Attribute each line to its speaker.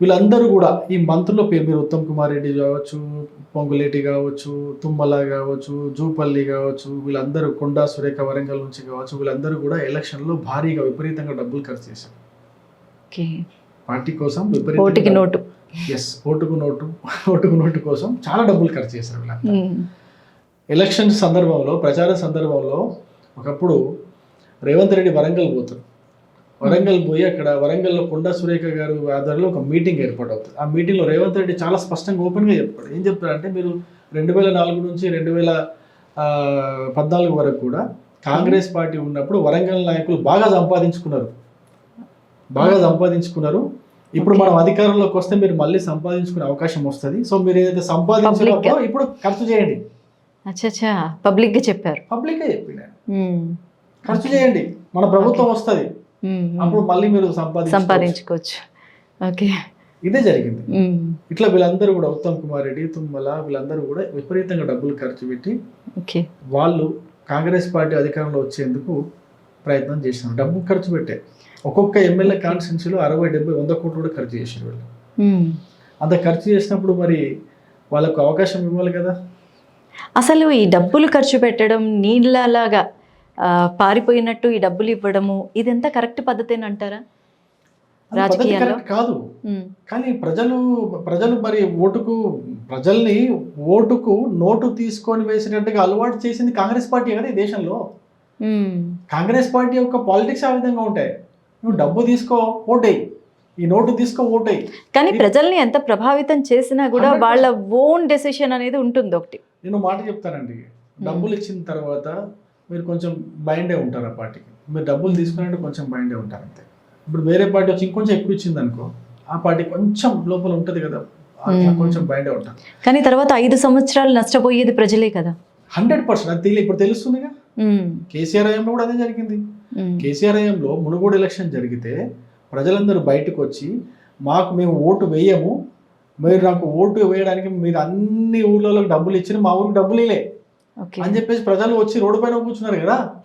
Speaker 1: వీళ్ళందరూ కూడా ఈ మంత్రుల పేరు మీరు ఉత్తమ్ కుమార్ రెడ్డి కావచ్చు పొంగులేటి కావచ్చు తుమ్మల కావచ్చు జూపల్లి కావచ్చు వీళ్ళందరూ కొండా సురేఖ వరంగల్ నుంచి కావచ్చు వీళ్ళందరూ కూడా ఎలక్షన్లో భారీగా విపరీతంగా డబ్బులు ఖర్చు చేశారు. పార్టీ కోసం
Speaker 2: ఓటుకి
Speaker 1: విపరీతంగా
Speaker 2: నోటు.
Speaker 1: ఎస్ ఓటుకు నోటు ఓటుకు నోటు కోసం చాలా డబ్బులు ఖర్చు చేశారు వీళ్ళంతా. ఎలక్షన్ సందర్భంలో ప్రచార సందర్భంలో ఒకప్పుడు రేవంత్ రెడ్డి వరంగల్ పోతారు. వరంగల్ పోయి అక్కడ వరంగల్లో కొండా సురేఖ గారు ఆధ్వర్యంలో ఒక మీటింగ్ ఏర్పాటు అవుతుంది. ఆ మీటింగ్లో రేవంత్ రెడ్డి చాలా స్పష్టంగా ఓపెన్గా చెప్తాడు. ఏం చెప్తారంటే మీరు రెండు వేల నాలుగు నుంచి రెండు వేల పద్నాలుగు వరకు కూడా కాంగ్రెస్ పార్టీ ఉన్నప్పుడు వరంగల్ నాయకులు బాగా సంపాదించుకున్నారు. బాగా సంపాదించుకున్నారు. ఇప్పుడు మనం అధికారంలోకి వస్తే మీరు మళ్ళీ సంపాదించుకునే అవకాశం వస్తుంది. సో మీరు ఏదైతే సంపాదించినప్పుడు ఇప్పుడు ఖర్చు చేయండి.
Speaker 2: అచ్చా పబ్లిక్గా చెప్పారు.
Speaker 1: పబ్లికే
Speaker 2: ఉమ్.
Speaker 1: ఖర్చు చేయండి. మన ప్రభుత్వం వస్తది. అప్పుడు మళ్ళీ మీరు సంపాదించు
Speaker 2: సంపాదించుకోవచ్చు. ఓకే
Speaker 1: ఇదే జరిగింది.
Speaker 2: ఉమ్.
Speaker 1: ఇట్లా వీళ్ళందరూ కూడా ఉత్తమ్ కుమార్ రెడ్డి తుమ్మల వీళ్ళందరూ కూడా విపరీతంగా డబ్బులు ఖర్చు పెట్టి
Speaker 2: ఓకే
Speaker 1: వాళ్ళు కాంగ్రెస్ పార్టీ అధికారంలో వచ్చేందుకు ప్రయత్నం చేసినారు డబ్బు ఖర్చు పెట్టే. ఒక్కొక్క ఎమ్మెల్యే కాన్స్టిట్యున్సీలో అరవై డెబ్బై వంద కోట్లు కూడా ఖర్చు చేసారు వీళ్ళు.
Speaker 2: ఉమ్.
Speaker 1: అంత ఖర్చు చేసినప్పుడు మరి వాళ్ళకు అవకాశం ఇవ్వాలి కదా?
Speaker 2: అసలు ఈ డబ్బులు ఖర్చు పెట్టడం నీళ్ళలాగా పారిపోయినట్టు ఈ డబ్బులు ఇవ్వడము ఇదంతా కరెక్ట్ అంటారా?
Speaker 1: పద్ధతి
Speaker 2: రాజకీయాల్లో?
Speaker 1: కరెక్ట్ కాదు. కానీ ప్రజలు ప్రజలు మరి ఓటుకు ప్రజల్ని ఓటుకు నోటు తీసుకొని వేసినట్టుగా అలవాటు చేసింది కాంగ్రెస్ పార్టీ కదా ఈ దేశంలో. కాంగ్రెస్ పార్టీ యొక్క పాలిటిక్స్ ఆ విధంగా ఉంటాయి. నువ్వు డబ్బు తీసుకో ఓటేయి. ఈ నోటు తీసుకో ఓటేయి.
Speaker 2: కానీ ప్రజల్ని ఎంత ప్రభావితం చేసినా కూడా
Speaker 1: 100%
Speaker 2: వాళ్ళ ఓన్ డెసిషన్ అనేది ఉంటుంది ఒకటి.
Speaker 1: నేను మాట చెప్తానండి. డబ్బులు ఇచ్చిన తర్వాత మీరు కొంచెం బైండే ఉంటారు ఆ పార్టీకి. మీరు డబ్బులు తీసుకున్నట్టు కొంచెం బైండే ఉంటారు అంతే. ఇప్పుడు వేరే పార్టీ వచ్చి ఇంకొంచెం ఎక్కువ ఇచ్చింది అనుకో ఆ పార్టీ కొంచెం లోపల ఉంటుంది కదా. కొంచెం బైండే ఉంటారు.
Speaker 2: కానీ తర్వాత ఐదు సంవత్సరాలు నష్టపోయేది ప్రజలే కదా.
Speaker 1: Hundred percent. అది తెలియ ఇప్పుడు తెలుస్తుందిగా. కేసీఆర్ హయాంలో కూడా అదే జరిగింది. కేసీఆర్ హయాంలో మునుగోడు ఎలక్షన్ జరిగితే ప్రజలందరూ బయటకు వచ్చి మాకు మేము ఓటు వేయము మీరు నాకు ఓటు వేయడానికి మీరు అన్ని ఊర్లలో డబ్బులు ఇచ్చిన మా ఊరికి డబ్బులు ఇలే అని చెప్పేసి ప్రజలు వచ్చి రోడ్డు పైన కూర్చున్నారు కదా.